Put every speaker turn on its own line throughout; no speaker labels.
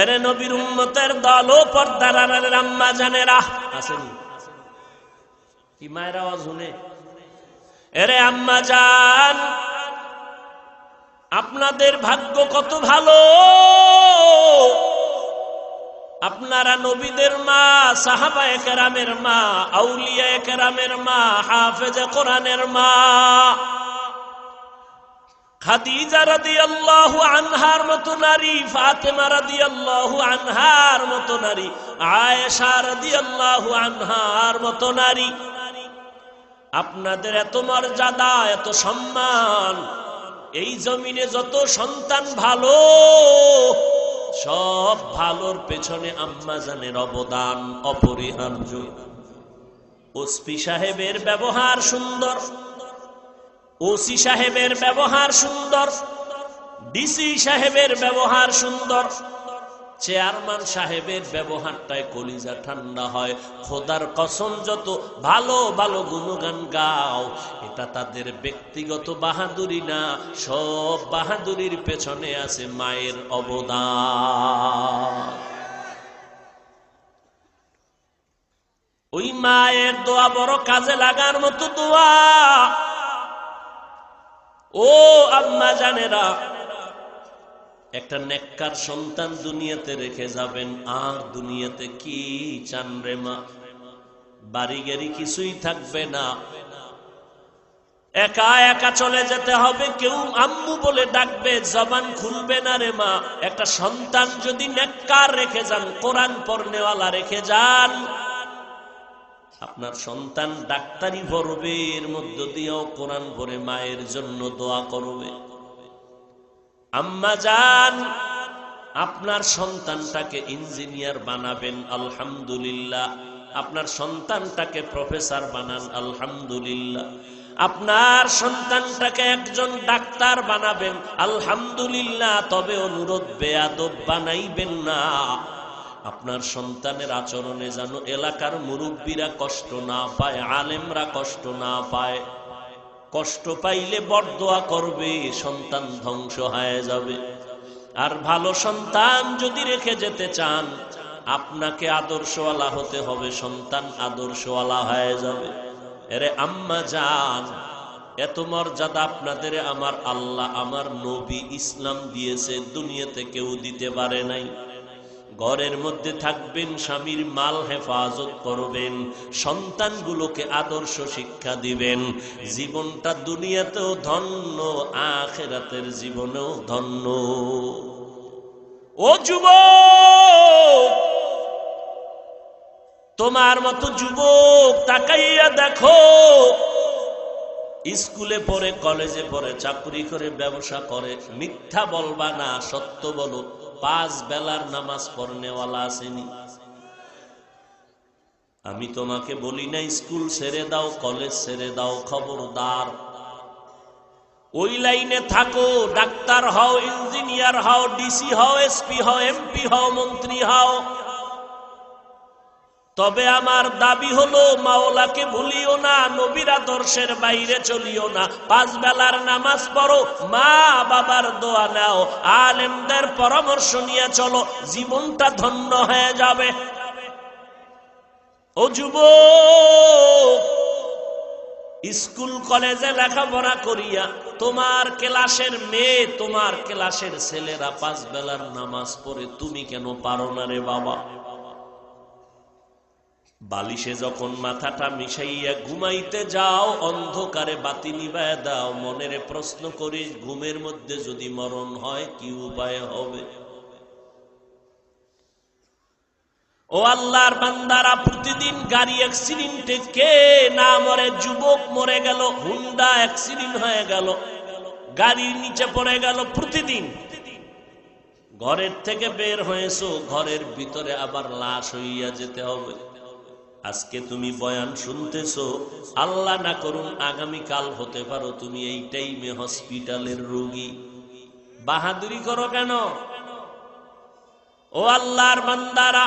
এরে নবীর উম্মতের দল ও পর্দার আম্মা জানেরা। আসেনি কি মায়ের আওয়াজ এরে আম্মা জান, আপনাদের ভাগ্য কত ভালো? আপনারা নবীদের মা সাহাবা কেরামের মা আউলিয়া কেরামের মা, হাফেজ কোরআনের মা। খাদিজা রাদিয়াল্লাহু আনহার মতো নারী, ফাতেমা রাদিয়াল্লাহু আনহার মতো নারী, আয়েশা রাদিয়াল্লাহু আনহার মতো নারী। আপনাদের এত মর্যাদা, এত সম্মান, এই জমিনে যত সন্তান ভালো, সব ভালোর পেছনে আম্মা জানের অবদান অপরিহার্য। ওসপি সাহেবের ব্যবহার সুন্দর। ওসি সাহেবের ব্যবহার সুন্দর, ডিসি সাহেবের ব্যবহার সুন্দর। চেয়ারম্যান সাহেবের ব্যবহারটায় কলিজা ঠান্ডা হয়। খোদার কসম, যত ভালো ভালো গুণগান গাও, এটা তাদের ব্যক্তিগত বাহাদুরি না, সব বাহাদুরির পেছনে আছে মায়ের অবদান। ওই মায়ের দোয়া বড় কাজে লাগার মতো দোয়া। ও আম্মা জানেরা, একটা নেককার সন্তান দুনিয়াতে রেখে যাবেন, আর দুনিয়াতে কি চান রে মা? বাড়ি গাড়ি কিছুই থাকবে না। একা একা চলে যেতে হবে, কেউ আম্মু বলে ডাকবে, জবান খুলবে না রে মা। একটা সন্তান যদি নেককার রেখে যান, কোরআন পড়নেওয়ালা রেখে যান আপনার সন্তান ডাক্তারি পড়বে এর মধ্য দিয়েও কোরআন পড়ে মায়ের জন্য দোয়া করবে। আম্মা যান আপনার সন্তানটাকে ইঞ্জিনিয়ার বানাবেন, আলহামদুলিল্লাহ। আপনার সন্তানটাকে প্রফেসর বানান, আলহামদুলিল্লাহ। আপনার সন্তানটাকে একজন ডাক্তার বানাবেন, আলহামদুলিল্লাহ। তবে অনুরোধ, বেয়াদব বানাইবেন না। আপনার সন্তানের আচরণে যেন এলাকার মুরব্বীরা কষ্ট না পায়, আলেমরা কষ্ট না পায়। কষ্ট পাইলে বরদোয়া করবে, সন্তান ধ্বংস হয়ে যাবে। আর ভালো সন্তান যদি রেখে যেতে চান, আপনাকে আদর্শওয়ালা হতে হবে, সন্তান আদর্শওয়ালা হয়ে যাবে। এরে আম্মা যান এত মর্যাদা আপনাদের, আমার আল্লাহ আমার নবী ইসলাম দিয়েছে, দুনিয়াতে কেউ দিতে পারে নাই। ঘরের মধ্যে থাকবেন, স্বামীর মাল হেফাজত করবেন, সন্তানগুলোকে আদর্শ শিক্ষা দিবেন। জীবনটা দুনিয়াতেও ধন্য, আখেরাতের জীবনেও ধন্য। ও যুব তোমার মতো যুবক তাকাইয়া দেখো। স্কুলে পড়ে, কলেজে পড়ে, চাকরি করে, ব্যবসা করে, মিথ্যা বলবা না, সত্য বলো। পাঁচ বেলার নামাজ পড়নেওয়ালা আসেনি। আমি তোমাকে বলি না, স্কুল ছেড়ে দাও, কলেজ ছেড়ে দাও, খবরদার। ওই লাইনে থাকো, ডাক্তার হও, ইঞ্জিনিয়ার হও, ডিসি হও, এসপি হও, এমপি হও, মন্ত্রী হও। তবে আমার দাবি হলো, মাওলাকে ভুলিও না, নবীর আদর্শের বাইরে চলিও না। পাঁচ বেলার নামাজ পড়ো, মা বাবার দোয়া নাও। আলেমদের পরামর্শ নিয়ে চলো, জীবনটা ধন্য হয়ে যাবে। ও যুব স্কুল, কলেজে লেখাপড়া করিয়া তোমার ক্লাসের মেয়ে, তোমার ক্লাসের ছেলেরা পাঁচ বেলার নামাজ পড়ে, তুমি কেন পারো না রে বাবা? বালিশে যখন মাথাটা মিশাইয়া ঘুমাইতে যাও, অন্ধকারে বাতি নিবায় দাও, মনের প্রশ্ন করিস, ঘুমের মধ্যে যদি মরণ হয়, কি উপায় হবে? ও আল্লাহর বান্দারা, প্রতিদিন গাড়ি অ্যাক্সিডেন্টে কে না মরে, যুবক মরে গেল, হুন্ডা অ্যাক্সিডেন্ট হয়ে গেল গাড়ির নিচে পড়ে গেল প্রতিদিন। ঘরের থেকে বের হয়েছো, ঘরের ভিতরে আবার লাশ হইয়া যেতে হবে। আজকে তুমি বয়ান শুনতেছ, আল্লাহ না করুন আগামীকাল হতে পারো তুমি এই টাইমে হসপিটালের রোগী। বাহাদুরি করো কেন? ও আল্লাহর বান্দারা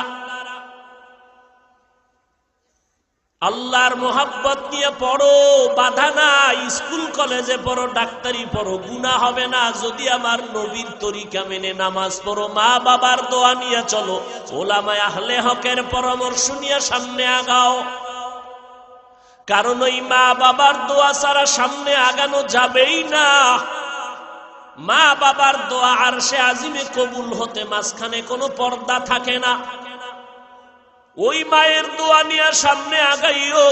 আল্লাহর মোহাব্বত নিয়ে পড়ো, বাধা না স্কুল, কলেজে পড়ো, ডাক্তারি পড়ো গুণা হবে না। যদি আমার নবীর তরিকা মেনে নামাজ পড়ো, মা বাবার দোয়া নিয়ে চলো। ওলামায় আহলে হকের পরামর্শ নিয়ে সামনে আগাও। কারণ ওই মা বাবার দোয়া ছাড়া সামনে আগানো যাবেই না। মা বাবার দোয়া আর সে আজিমে কবুল হতে মাঝখানে কোনো পর্দা থাকে না। ওই মায়ের দোয়া নিয়ে সামনে আগাইও।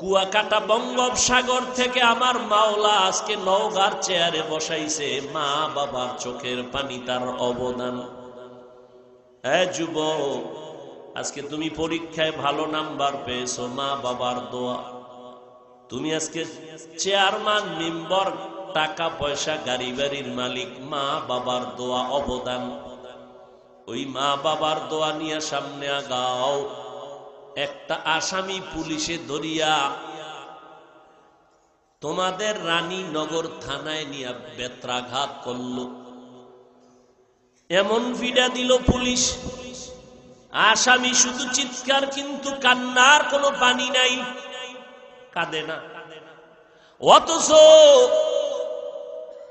কুয়াকাটা বঙ্গোপসাগর থেকে আমার মাওলা আজকে নওগার চেয়ারে বসাইছে, মা বাবার চোখের পানি তার অবদান। হ্যাঁ যুব আজকে তুমি পরীক্ষায় ভালো নাম্বার পেয়েছ, মা বাবার দোয়া। তুমি আজকে চেয়ারম্যান, মেম্বার টাকা পয়সা গাড়ি বাড়ির মালিক, মা বাবার দোয়া, অবদান। ওই মা বাবার দোয়া নিয়ে সামনে আগাও। একটা আসামি পুলিশে ধরিয়া তোমাদের রানী নগর থানায় নিয়ে বেত্রাঘাত করল। এমন ভিডা দিল পুলিশ। আসামি শুধু চিৎকার, কিন্তু কান্নার কোনো পানি নাই। কাঁদে না। অথচ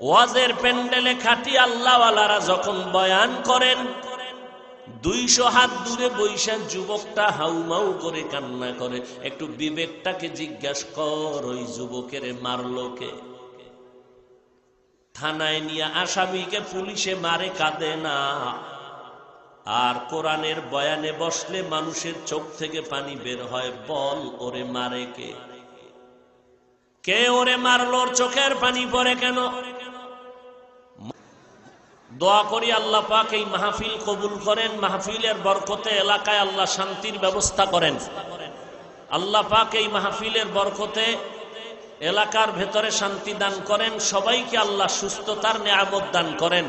ওয়াজের প্যান্ডেলে খাটি আল্লাহওয়ালারা যখন বয়ান করেন দুইশো হাত দূরে বৈশাখ যুবকটা হাউমাউ করে কান্না করে। একটু বিবেকটাকে জিজ্ঞাসা কর, ওই যুবকের মারলো কে? থানায় নিয়ে আসামিকে পুলিশে মারে, কাঁদে না। আর কোরআনের বয়ানে বসলে মানুষের চোখ থেকে পানি বের হয়, বল, ওরে মারে কে? কে ওরে মারলো? ওর চোখের পানি পড়ে কেন? দোয়া করি আল্লাহ পাক এই মাহফিল কবুল করেন, মাহফিলের বরকতে এলাকায় আল্লাহ শান্তির ব্যবস্থা করেন। আল্লাহ পাক এই মাহফিলের বরকতে এলাকার ভেতরে শান্তি দান করেন, সবাইকে আল্লাহ সুস্থতার নিয়ামত দান করেন।